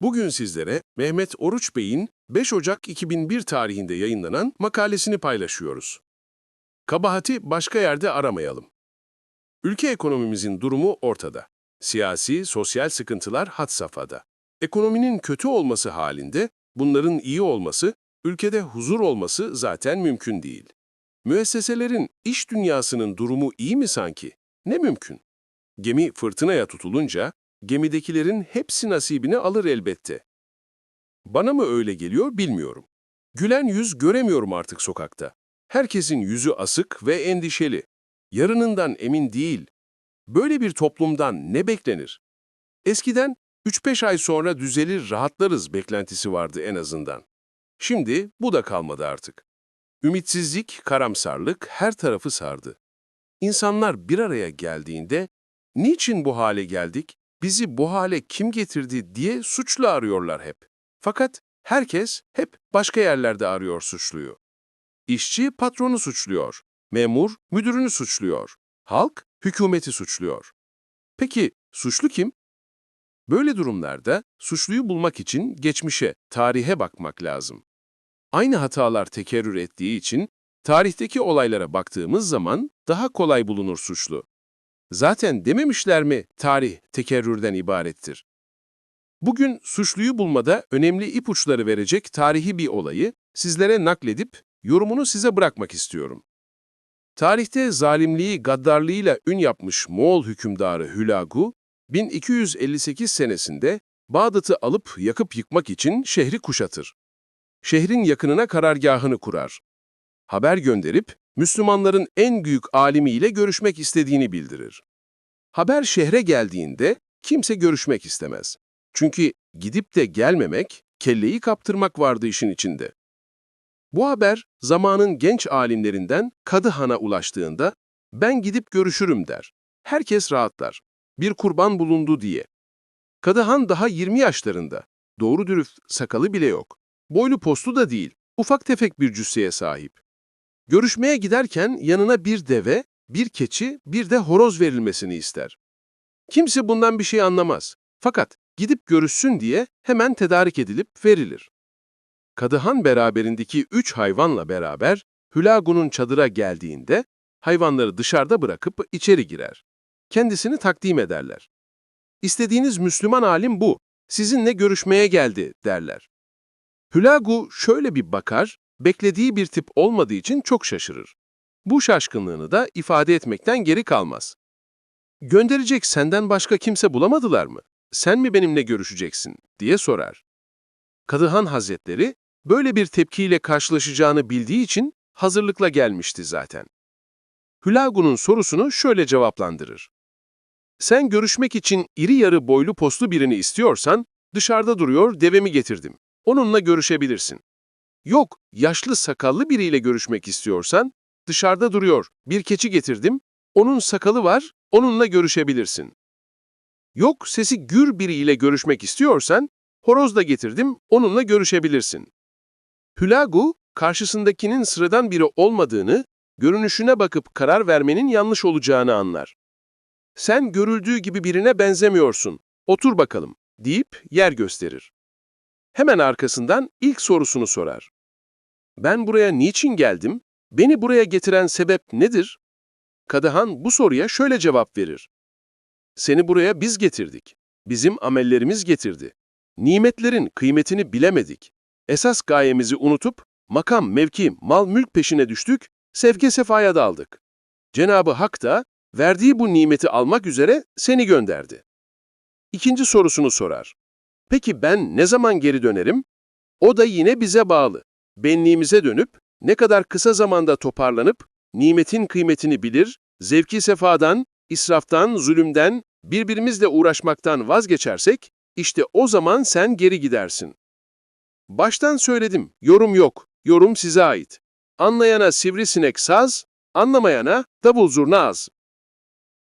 Bugün sizlere Mehmet Oruç Bey'in 5 Ocak 2001 tarihinde yayınlanan makalesini paylaşıyoruz. Kabahati başka yerde aramayalım. Ülke ekonomimizin durumu ortada. Siyasi, sosyal sıkıntılar had safhada. Ekonominin kötü olması halinde bunların iyi olması, ülkede huzur olması zaten mümkün değil. Müesseselerin, iş dünyasının durumu iyi mi sanki? Ne mümkün? Gemi fırtınaya tutulunca gemidekilerin hepsi nasibini alır elbette. Bana mı öyle geliyor bilmiyorum. Gülen yüz göremiyorum artık sokakta. Herkesin yüzü asık ve endişeli. Yarınından emin değil. Böyle bir toplumdan ne beklenir? Eskiden 3-5 ay sonra düzelir rahatlarız beklentisi vardı en azından. Şimdi bu da kalmadı artık. Ümitsizlik, karamsarlık her tarafı sardı. İnsanlar bir araya geldiğinde niçin bu hale geldik, bizi bu hale kim getirdi diye suçlu arıyorlar hep. Fakat herkes hep başka yerlerde arıyor suçluyu. İşçi patronu suçluyor, memur müdürünü suçluyor, halk hükümeti suçluyor. Peki suçlu kim? Böyle durumlarda suçluyu bulmak için geçmişe, tarihe bakmak lazım. Aynı hatalar tekerrür ettiği için tarihteki olaylara baktığımız zaman daha kolay bulunur suçlu. Zaten dememişler mi tarih tekerrürden ibarettir? Bugün suçluyu bulmada önemli ipuçları verecek tarihi bir olayı sizlere nakledip yorumunu size bırakmak istiyorum. Tarihte zalimliği, gaddarlığıyla ün yapmış Moğol hükümdarı Hülagu, 1258 senesinde Bağdat'ı alıp yakıp yıkmak için şehri kuşatır. Şehrin yakınına karargahını kurar. Haber gönderip Müslümanların en büyük alimiyle görüşmek istediğini bildirir. Haber şehre geldiğinde kimse görüşmek istemez. Çünkü gidip de gelmemek, kelleyi kaptırmak vardı işin içinde. Bu haber zamanın genç alimlerinden Kadı Han'a ulaştığında ben gidip görüşürüm der. Herkes rahatlar. Bir kurban bulundu diye. Kadı Han daha 20 yaşlarında. Doğru dürüst sakalı bile yok. Boylu postu da değil. Ufak tefek bir cüsseye sahip. Görüşmeye giderken yanına bir deve, bir keçi, bir de horoz verilmesini ister. Kimse bundan bir şey anlamaz. Fakat gidip görüşsün diye hemen tedarik edilip verilir. Kadıhan beraberindeki üç hayvanla beraber Hülagu'nun çadıra geldiğinde hayvanları dışarıda bırakıp içeri girer. Kendisini takdim ederler. İstediğiniz Müslüman alim bu, sizinle görüşmeye geldi derler. Hülagu şöyle bir bakar, beklediği bir tip olmadığı için çok şaşırır. Bu şaşkınlığını da ifade etmekten geri kalmaz. Gönderecek senden başka kimse bulamadılar mı? Sen mi benimle görüşeceksin? diye sorar. Kadıhan Hazretleri böyle bir tepkiyle karşılaşacağını bildiği için hazırlıkla gelmişti zaten. Hülagu'nun sorusunu şöyle cevaplandırır. Sen görüşmek için iri yarı boylu postlu birini istiyorsan, dışarıda duruyor devemi getirdim. Onunla görüşebilirsin. Yok, yaşlı sakallı biriyle görüşmek istiyorsan, dışarıda duruyor, bir keçi getirdim, onun sakalı var, onunla görüşebilirsin. Yok, sesi gür biriyle görüşmek istiyorsan, horoz da getirdim, onunla görüşebilirsin. Hülagu, karşısındakinin sıradan biri olmadığını, görünüşüne bakıp karar vermenin yanlış olacağını anlar. Sen görüldüğü gibi birine benzemiyorsun, otur bakalım, deyip yer gösterir. Hemen arkasından ilk sorusunu sorar. Ben buraya niçin geldim? Beni buraya getiren sebep nedir? Kadıhan bu soruya şöyle cevap verir. Seni buraya biz getirdik. Bizim amellerimiz getirdi. Nimetlerin kıymetini bilemedik. Esas gayemizi unutup makam, mevki, mal, mülk peşine düştük, sevke sefaya daldık. Cenabı Hak da verdiği bu nimeti almak üzere seni gönderdi. İkinci sorusunu sorar. Peki ben ne zaman geri dönerim? O da yine bize bağlı. Benliğimize dönüp, ne kadar kısa zamanda toparlanıp, nimetin kıymetini bilir, zevki sefadan, israftan, zulümden, birbirimizle uğraşmaktan vazgeçersek, işte o zaman sen geri gidersin. Baştan söyledim, yorum yok, yorum size ait. Anlayana sivrisinek saz, anlamayana davul zurna az.